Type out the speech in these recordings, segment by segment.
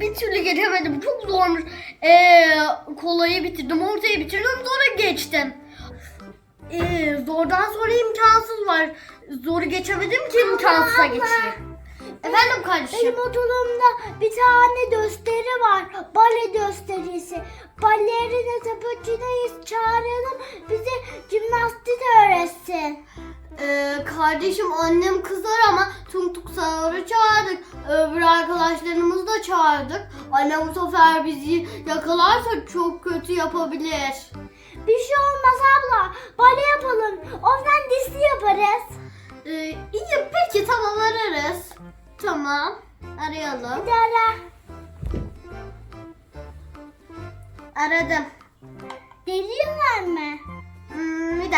bir türlü geçemedim. Çok zormuş. Ee, kolayı bitirdim, ortayı bitirdim, sonra geçtim. Ee, zordan sonra imkansız var. Zoru geçemedim ki imkansıza geçeyim. Efendim kardeşim. Benim okulumda bir tane gösteri var. Bale gösterisi. Balerina tapucunayız çağıralım. Bize jimnastik öğretsin. Ee, kardeşim annem kızar ama tung tung çağırdık. Öbür arkadaşlarımızı da çağırdık. Annem bu sefer bizi yakalarsa çok kötü yapabilir. Bir şey olmaz abla. Bale yapalım. Ondan dizi yaparız. Ee, iyi peki tamam ararız. Tamam arayalım. Hadi ara. Aradım. Geliyorlar mı?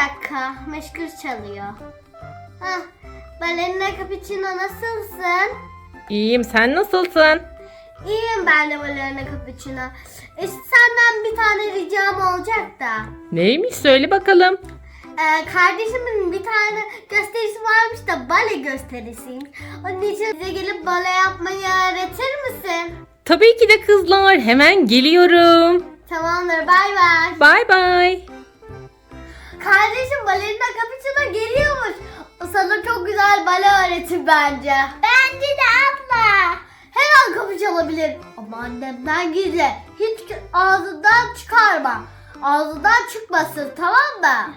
Dakika meşgul çalıyor. Hah balerina cappuccino nasılsın? İyiyim sen nasılsın? İyiyim ben de balerina cappuccino. E, senden bir tane ricam olacak da. Neymiş söyle bakalım. Ee, kardeşimin bir tane gösterisi varmış da bale gösterisiymiş. Onun için bize gelip bale yapmayı öğretir misin? Tabii ki de kızlar hemen geliyorum. Tamamdır bay bay. Bay bay. Kardeşim balerina cappuccino geliyormuş. Sana çok güzel bale öğretir bence. Bence de abla. Her an kapı çalabilir. Ama annemden gizli. Hiç ağzından çıkarma. Ağzından çıkmasın tamam mı?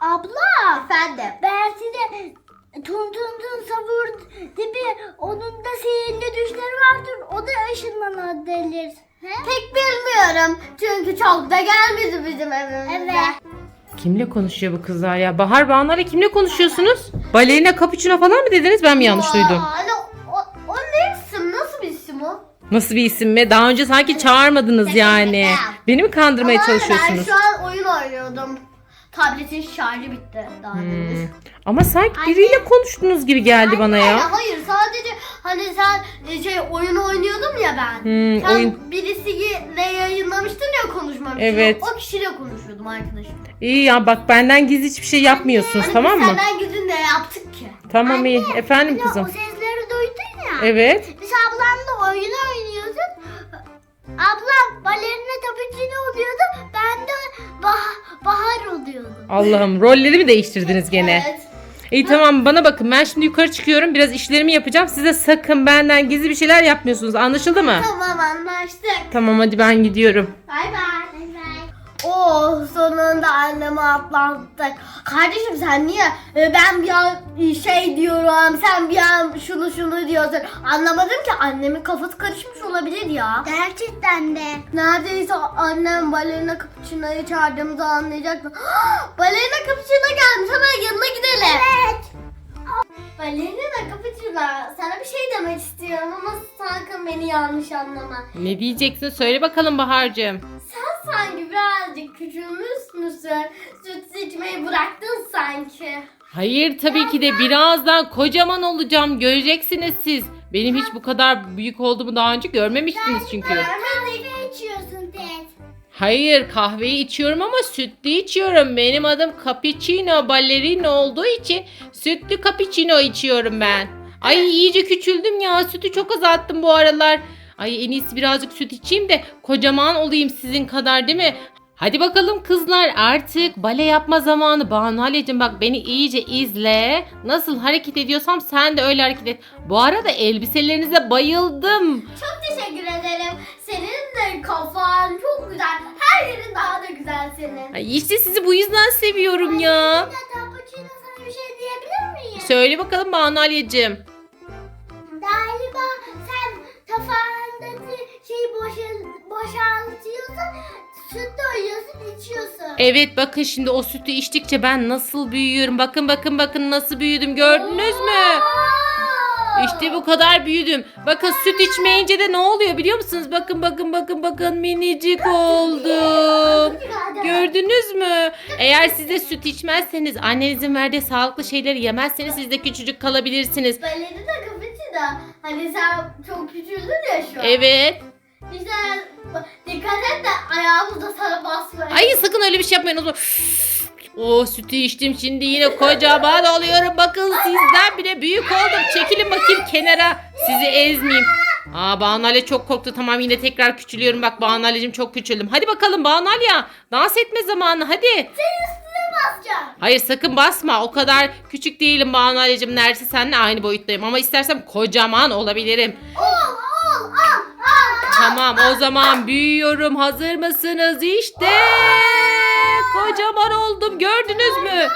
Abla. Efendim. Belki de Tun Tun Tun Savur gibi onun da sihirli düşleri vardır. O da ışınlanabilir. He? Pek bilmiyorum. Çünkü çok da gelmedi bizim evimize. Evet. Kimle konuşuyor bu kızlar ya? Bahar Banu'yla kimle konuşuyorsunuz? Balerina cappuccino falan mı dediniz? Ben mi yanlış duydum? Hani o, o ne isim? Nasıl bir isim o? Nasıl bir isim mi? Daha önce sanki çağırmadınız yani. Beni mi kandırmaya Ama çalışıyorsunuz? Ben şu an oyun oynuyordum. Tabletin şarjı bitti daha Hmm. Ama sanki biriyle konuştunuz gibi geldi bana ya. hayır sadece hani sen e, şey oyun oynuyordum ya ben. Hmm, sen oyun- birisiyle yayınlamıştın ya konuşmamıştın. Evet. O kişiyle konuşuyordum arkadaşım. İyi ya bak benden gizli hiçbir şey yapmıyorsunuz Hani tamam biz mı? Senden gidin ne yaptık ki? Tamam iyi. Efendim Ya, kızım. o sesleri duydun ya. Evet. Biz ablamla oyun oynuyorduk. Ablam balerina tapucunu oluyordu. Ben de bah- bahar oluyordum. Allah'ım rolleri mi değiştirdiniz gene? Evet. İyi tamam bana bakın ben şimdi yukarı çıkıyorum biraz işlerimi yapacağım. Size sakın benden gizli bir şeyler yapmıyorsunuz anlaşıldı mı? Tamam anlaştık. Tamam hadi ben gidiyorum. Bay bay. Oh sonunda annemi atlattık. Kardeşim sen niye e, ben bir an şey diyorum sen bir an şunu şunu diyorsun. Anlamadım ki annemin kafası karışmış olabilir ya. Gerçekten de. Neredeyse annem balerina cappuccino'yu çağırdığımızı anlayacaktı. balerina cappuccino gelmiş hemen yanına gidelim. Evet. Balerina cappuccino sana bir şey demek istiyorum ama sakın beni yanlış anlama. Ne diyeceksin söyle bakalım Bahar'cığım. Sen sanki birazcık küçülmüş müsün? Süt içmeyi bıraktın sanki. Hayır tabii ki de birazdan kocaman olacağım göreceksiniz siz. Benim hiç bu kadar büyük olduğumu daha önce görmemiştiniz çünkü. Kahve içiyorsun Ted. Hayır kahveyi içiyorum ama sütlü içiyorum. Benim adım cappuccino ballerina olduğu için sütlü cappuccino içiyorum ben. Ay iyice küçüldüm ya sütü çok azalttım bu aralar. Ay en iyisi birazcık süt içeyim de kocaman olayım sizin kadar değil mi? Hadi bakalım kızlar artık bale yapma zamanı. Banu Haleciğim bak beni iyice izle. Nasıl hareket ediyorsam sen de öyle hareket et. Bu arada elbiselerinize bayıldım. Çok teşekkür ederim. Senin de kafan çok güzel. Her yerin daha da güzel senin. Ay işte sizi bu yüzden seviyorum ya. Ya tapucunu sana bir şey diyebilir miyim? Söyle bakalım Banu Haleciğim. Galiba sen kafandaki şeyi boşal boşaltıyorsun, süt doyuyorsun, içiyorsun. Evet bakın şimdi o sütü içtikçe ben nasıl büyüyorum. Bakın bakın bakın nasıl büyüdüm gördünüz mü? İşte bu kadar büyüdüm. Bakın süt içmeyince de ne oluyor biliyor musunuz? Bakın bakın bakın bakın minicik oldum. Gördünüz mü? Eğer siz de süt içmezseniz annenizin verdiği sağlıklı şeyleri yemezseniz siz de küçücük kalabilirsiniz. Balerina cappuccino. Hani sen çok küçüldün ya şu an. Evet. Dikkat et de ayağımız da sana basmayın. Ay sakın öyle bir şey yapmayın o zaman. O sütü içtim şimdi yine kocaman oluyorum. Bakın sizden bile büyük oldum. Çekilin bakayım kenara. Sizi ezmeyeyim. Aa Banalya çok korktu. Tamam yine tekrar küçülüyorum. Bak Banalya'cığım çok küçüldüm. Hadi bakalım Banalya. Dans etme zamanı hadi. Üstüne basacağım. Hayır sakın basma. O kadar küçük değilim Banalya'cığım. Neredeyse seninle aynı boyuttayım. Ama istersem kocaman olabilirim. Ol ol al. Tamam o zaman büyüyorum. Hazır mısınız? İşte kocaman oldum. Gördünüz mü?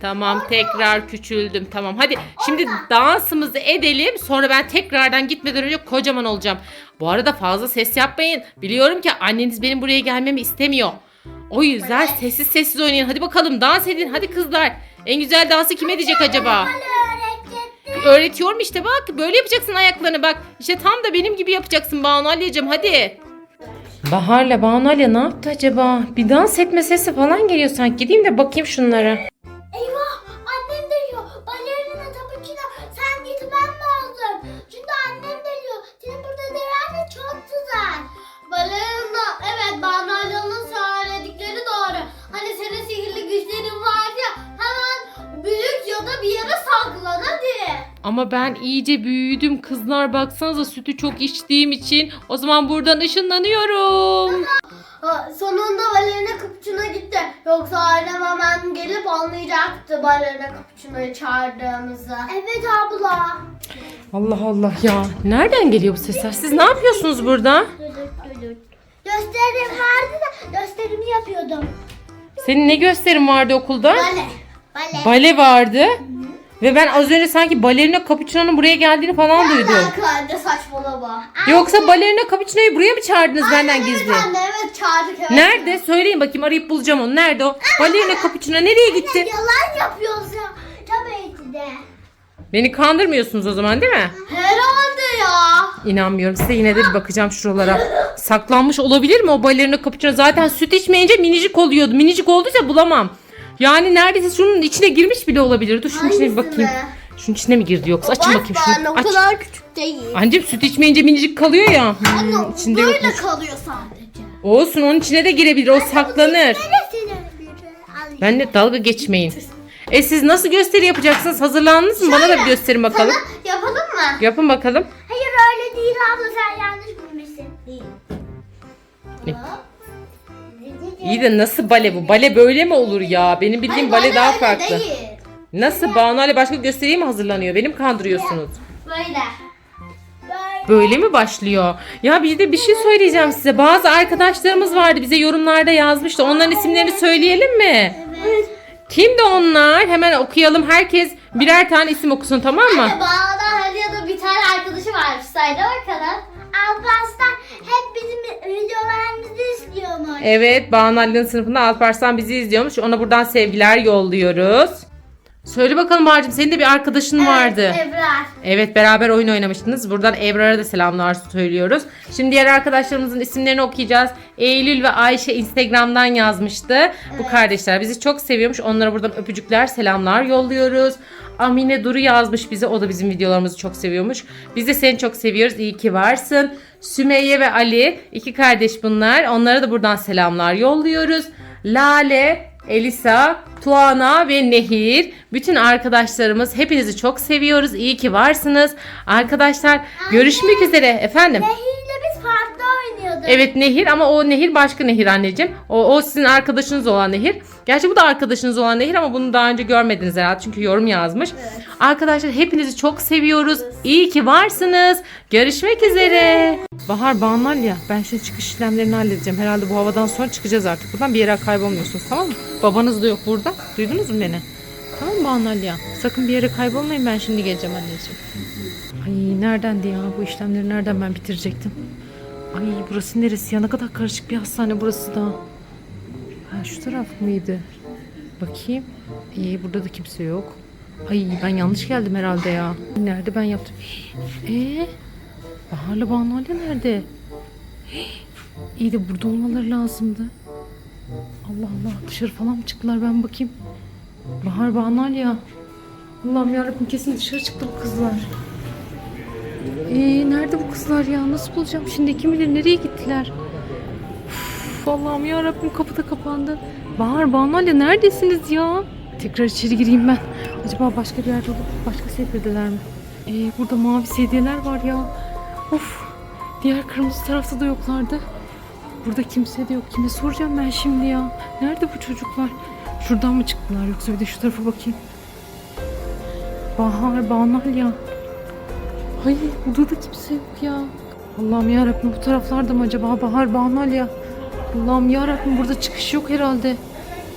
Tamam tekrar küçüldüm. Tamam hadi şimdi dansımızı edelim. Sonra ben tekrardan gitmeden önce kocaman olacağım. Bu arada fazla ses yapmayın. Biliyorum ki anneniz benim buraya gelmemi istemiyor. O yüzden sessiz sessiz oynayın. Hadi bakalım dans edin. Hadi kızlar. En güzel dansı kim edecek acaba? Öğretiyorum işte bak. Böyle yapacaksın ayaklarını bak. İşte tam da benim gibi yapacaksın Banu Alya'cığım hadi. Bahar'la Banu Alya ne yaptı acaba? Bir dans etme sesi falan geliyor sanki. Gideyim de bakayım şunlara. Ama ben iyice büyüdüm kızlar baksanıza sütü çok içtiğim için. O zaman buradan ışınlanıyorum. Ha, sonunda balerina kapıçına gitti. Yoksa ailem hemen gelip anlayacaktı balerina kapıçınayı çağırdığımızı. Evet abla. Allah Allah ya. Nereden geliyor bu sesler? Siz ne yapıyorsunuz burada? Gösterim vardı da gösterimi yapıyordum. Senin ne gösterin vardı okulda? Bale. Bale. Bale vardı. Ve ben az önce sanki balerina Capuchino'nun buraya geldiğini falan duydum. Kanka saçmalama. Yoksa balerina Capuchino'yu buraya mı çağırdınız benden gizli? Evet anne evet çağırdık evet. Nerede? Söyleyin bakayım arayıp bulacağım onu. Nerede o? Balerina Capuchino nereye gitti? Yalan yapıyorsun. Tabii ki de. Beni kandırmıyorsunuz o zaman değil mi? Herhalde ya. İnanmıyorum. Size yine de bir bakacağım şuralara. Saklanmış olabilir mi o balerina Capuchino? Zaten süt içmeyince minicik oluyordu. Minicik olduysa bulamam. Yani neredeyse şunun içine girmiş bile olabilir. Dur şunun içine bir bakayım. Şunun içine mi girdi yoksa? Açın bakayım şunu. o Aç. kadar küçük değil. Anneciğim süt içmeyince minicik kalıyor ya. Hmm, Anne içinde böyle yokmuş. kalıyor sadece. Olsun onun içine de girebilir. O saklanır. Neresine biri alayım? Benle dalga geçmeyin. E siz nasıl gösteri yapacaksınız? Hazırlandınız mı? Bana da bir gösterin bakalım. Sana yapalım mı? Yapın bakalım. Hayır öyle değil abla sen yanlış bilmişsin. Değil. Ne? İyi de nasıl bale bu? Bale böyle mi olur ya? Benim bildiğim bale daha farklı. Nasıl? Banu Ali başka gösteriye mi hazırlanıyor? Benim kandırıyorsunuz. Böyle. Böyle mi başlıyor? Ya bir de bir şey söyleyeceğim size. Bazı arkadaşlarımız vardı bize yorumlarda yazmıştı. Onların isimlerini söyleyelim mi? Evet. Kimdi onlar? Hemen okuyalım. Herkes birer tane isim okusun tamam mı? Bağda Halya'da bir tane arkadaşı var. Sayda bakalım. Alparslan hep bizim videolarımızı izliyormuş. Evet, Banu Ali'nin sınıfında Alparslan bizi izliyormuş. Ona buradan sevgiler yolluyoruz. Söyle bakalım Bahar'cığım senin de bir arkadaşın vardı. Evet, Ebrar. Evet beraber oyun oynamıştınız. Buradan Ebrar'a da selamlar söylüyoruz. Şimdi diğer arkadaşlarımızın isimlerini okuyacağız. Eylül ve Ayşe Instagram'dan yazmıştı. Bu kardeşler bizi çok seviyormuş. Onlara buradan öpücükler, selamlar yolluyoruz. Amine Duru yazmış bize. O da bizim videolarımızı çok seviyormuş. Biz de seni çok seviyoruz. İyi ki varsın. Sümeyye ve Ali iki kardeş bunlar. Onlara da buradan selamlar yolluyoruz. Lale, Elisa, Tuana ve Nehir. Bütün arkadaşlarımız hepinizi çok seviyoruz. İyi ki varsınız. Arkadaşlar görüşmek üzere. Efendim? Nehir'le biz farklı oynuyorduk. Evet Nehir ama o Nehir başka Nehir anneciğim. O, o sizin arkadaşınız olan Nehir. Gerçi bu da arkadaşınız olan Nehir ama bunu daha önce görmediniz herhalde çünkü yorum yazmış. Arkadaşlar hepinizi çok seviyoruz. İyi ki varsınız. Görüşmek üzere. Bahar Banal ya ben şimdi çıkış işlemlerini halledeceğim. Herhalde bu havadan sonra çıkacağız artık buradan. Bir yere kaybolmuyorsunuz tamam mı? Babanız da yok burada. Duydunuz mu beni? Tamam mı Banal ya? Sakın bir yere kaybolmayın ben şimdi geleceğim anneciğim. Ay neredendi ya bu işlemleri nereden ben bitirecektim? Ay burası neresi ya? Ne kadar karışık bir hastane burası da. Şu taraf mıydı? Bakayım. İyi burada da kimse yok. Ay ben yanlış geldim herhalde ya. Nerede ben yaptım? Eee? Bahar'la Banu nerede? İyi de burada olmaları lazımdı. Allah Allah dışarı falan mı çıktılar ben bakayım. Bahar Banu ya. Allah'ım yarabbim kesin dışarı çıktı bu kızlar. Ee, nerede bu kızlar ya? Nasıl bulacağım şimdi? Kim bilir nereye gittiler? Allah'ım ya Rabbim kapı da kapandı. Bahar, Banu Ali neredesiniz ya? Tekrar içeri gireyim ben. Acaba başka bir yerde olup başka sefirdeler mi? Ee, burada mavi sedyeler var ya. Of Diğer kırmızı tarafta da yoklardı. Burada kimse de yok. Kime soracağım ben şimdi ya? Nerede bu çocuklar? Şuradan mı çıktılar yoksa bir de şu tarafa bakayım. Bahar, Banal ya. Hayır burada da kimse yok ya. Allah'ım yarabbim bu taraflarda mı acaba Bahar, Banal ya? Allah'ım yarabbim burada çıkış yok herhalde.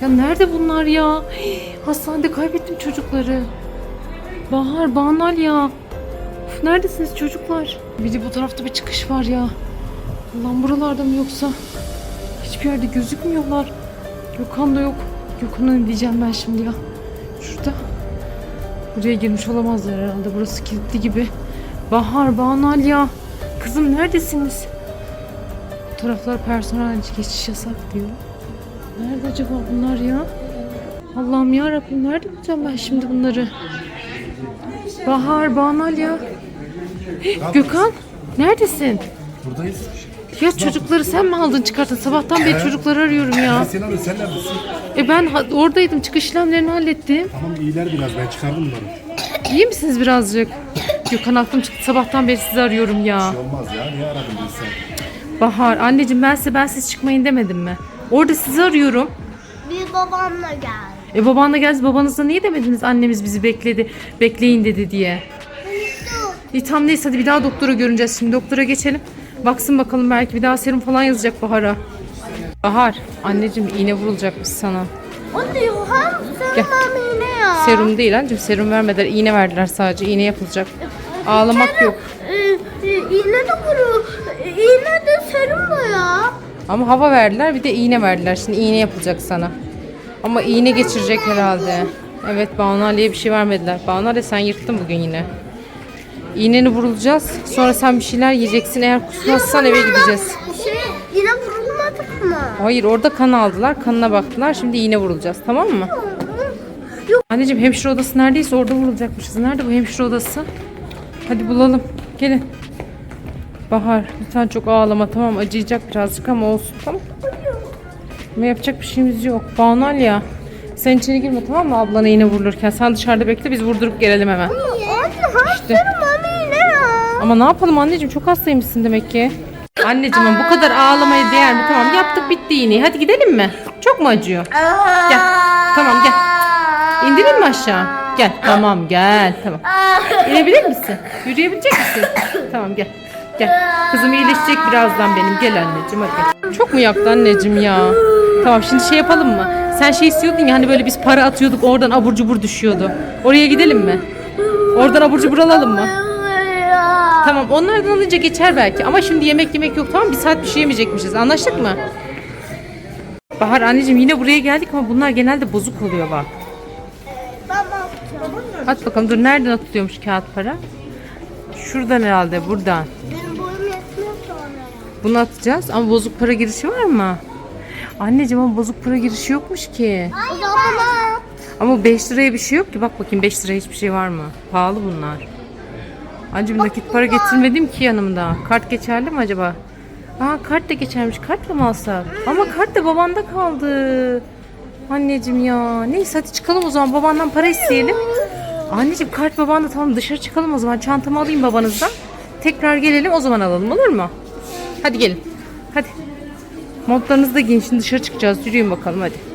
Ya nerede bunlar ya? Hastanede kaybettim çocukları. Bahar, Banal ya. Of, neredesiniz çocuklar? Bir de bu tarafta bir çıkış var ya. Allah'ım buralarda mı yoksa? Hiçbir yerde gözükmüyorlar. Gökhan da yok. Gökhan'a ne diyeceğim ben şimdi ya? Şurada. Buraya girmiş olamazlar herhalde. Burası kilitli gibi. Bahar, Banal ya. Kızım neredesiniz? Taraflar personel geçiş yasak diyor. Nerede acaba bunlar ya? Allah'ım ya Rabbim nerede bulacağım ben şimdi bunları? Bahar, Banal ya. Heh, Gökhan, neredesin? Buradayız. Ya çocukları sen mi aldın çıkarttın? Sabahtan beri çocukları arıyorum ya. Sen abi sen neredesin? E ben ha- oradaydım. Çıkış işlemlerini hallettim. Tamam iyiler biraz ben çıkardım bunları. İyi misiniz birazcık? Gökhan aklım çıktı. Sabahtan beri sizi arıyorum ya. Şey olmaz ya niye aradın biz sen? Bahar, anneciğim ben size ben siz çıkmayın demedim mi? Orada sizi arıyorum. Biz babamla geldik. E babanla geldi. Babanızla niye demediniz annemiz bizi bekledi, bekleyin dedi diye. İyi tamam neyse hadi bir daha doktora görüneceğiz şimdi. Doktora geçelim. Baksın bakalım belki bir daha serum falan yazacak Bahar'a. Bahar, anneciğim iğne vurulacakmış sana. O diyor hem sen yine ya. Serum değil anneciğim serum vermediler. iğne verdiler sadece. iğne yapılacak. Ağlamak yok. Ee, e, iğne de vuruyor. İğne de serum da ya. Ama hava verdiler bir de iğne verdiler. Şimdi iğne yapılacak sana. Ama iğne geçirecek herhalde. Evet Banu Ali'ye bir şey vermediler. Banu Ali sen yırttın bugün yine. İğneni vurulacağız. Sonra sen bir şeyler yiyeceksin. Eğer kusmazsan eve gideceğiz. Şey, iğne vurulmadık mı? Hayır orada kan aldılar. Kanına baktılar. Şimdi iğne vurulacağız. Tamam mı? Anneciğim hemşire odası neredeyse orada vurulacakmışız. Nerede bu hemşire odası? Hadi bulalım. Gelin. Bahar lütfen çok ağlama tamam acıyacak birazcık ama olsun tamam. Ama yapacak bir şeyimiz yok. Banal ya. Sen içeri girme tamam mı ablana iğne vurulurken. Sen dışarıda bekle biz vurdurup gelelim hemen. İşte. Ama ne yapalım anneciğim çok hastaymışsın demek ki. Anneciğim ama bu kadar ağlamaya değer mi? Tamam yaptık bitti iğneyi. Hadi gidelim mi? Çok mu acıyor? Gel. Tamam gel. İndirin mi aşağı? Gel. Tamam gel. Tamam. İnebilir misin? Yürüyebilecek misin? Tamam gel. Gel. Kızım iyileşecek birazdan benim. Gel anneciğim hadi. Çok mu yaktı anneciğim ya? Tamam şimdi şey yapalım mı? Sen şey istiyordun ya hani böyle biz para atıyorduk oradan abur cubur düşüyordu. Oraya gidelim mi? Oradan abur cubur alalım mı? Tamam onlardan alınca geçer belki ama şimdi yemek yemek yok tamam bir saat bir şey yemeyecekmişiz anlaştık mı? Bahar anneciğim yine buraya geldik ama bunlar genelde bozuk oluyor bak. At bakalım dur nereden atılıyormuş kağıt para? Şuradan herhalde buradan. Benim boyum yetmiyor sonra ya. Bunu atacağız ama bozuk para girişi var mı? Anneciğim ama bozuk para girişi yokmuş ki. O zaman Ama 5 liraya bir şey yok ki. Bak bakayım 5 liraya hiçbir şey var mı? Pahalı bunlar. Anneciğim nakit para getirmedim ki yanımda. Kart geçerli mi acaba? Aa kart da geçermiş. Kartla mı alsak? Ama kart da babanda kaldı. Anneciğim ya. Neyse hadi çıkalım o zaman. Babandan para isteyelim. Anneciğim kart babanda tamam dışarı çıkalım o zaman. Çantamı alayım babanızdan. Tekrar gelelim o zaman alalım olur mu? Hadi gelin. Hadi. Montlarınızı da giyin. Şimdi dışarı çıkacağız. Yürüyün bakalım hadi.